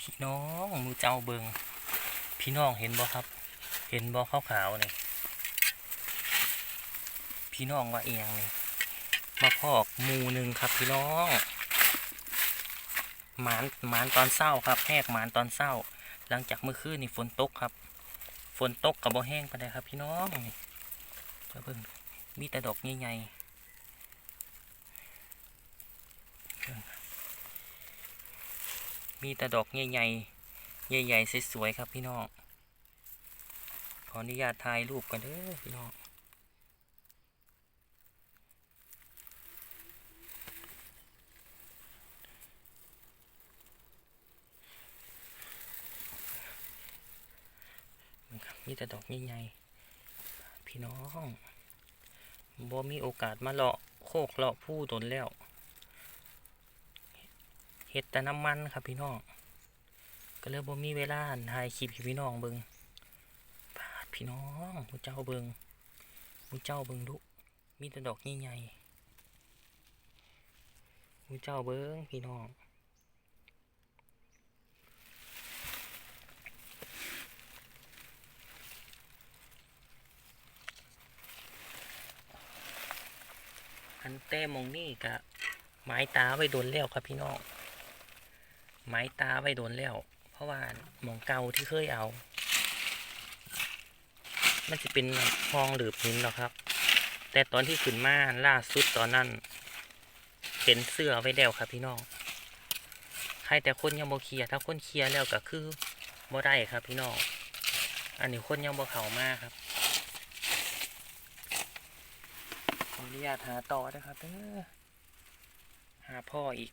พี่น้องมือเจ้าเบิงพี่น้องเห็นบ่ครับ เห็นบ่ขาวขาวนี่พี่น้องว่าเอียงนี่มาพอกมูหนึ่งครับ พี่น้องหมานหมานตอนเศร้าครับแหกหมานตอนเศร้า หลังจากเมื่อคืนนี่ฝนตกครับ ฝนตกกับบ่แห้งไปานใดครับ พี่น้องนี่เจ้าเบิงมีแต่ดอกใหญ่ๆ มีแต่ดอกใหญ่ๆใหญ่ๆสวยๆครับพี่น้องขออนุญาตถ่ายรูปกันเด้อพี่น้องมีแต่ดอกใหญ่ๆพี่น้องบ่มีโอกาสมาเลาะโคกเลาะผู้ตนแล้ว เห็ดแต่น้ำมันครับพี่น้องก็เลยบ่มีเวลาถ่ายคลิปพี่น้องเบิงปาดพี่น้องมูเจ้าเบิงมูเจ้าเบิงดุมีแต่ดอกใหญ่ๆมูเจ้าเบิงพี่น้องอันแต้มองนี่กะไม้ตาไว้โดนแล้วครับพี่น้อง ไม้ตาไว้โดนแล้ว เพราะว่าหมองเก่าที่เคยเอา มันจะเป็นห้องหรือหินหรอกครับ แต่ตอนที่ขึ้นมาล่าสุดตอนนั้นเป็นเสื้อไว้แล้วครับพี่น้องใครแต่คนยังบ่เคลียถ้าคนเคลียแล้วก็คือบ่ได้ครับพี่น้องอันนี้คนยังบ่เข้ามากครับขออนุญาตหาต่อนะครับเด้อหาพ่ออีก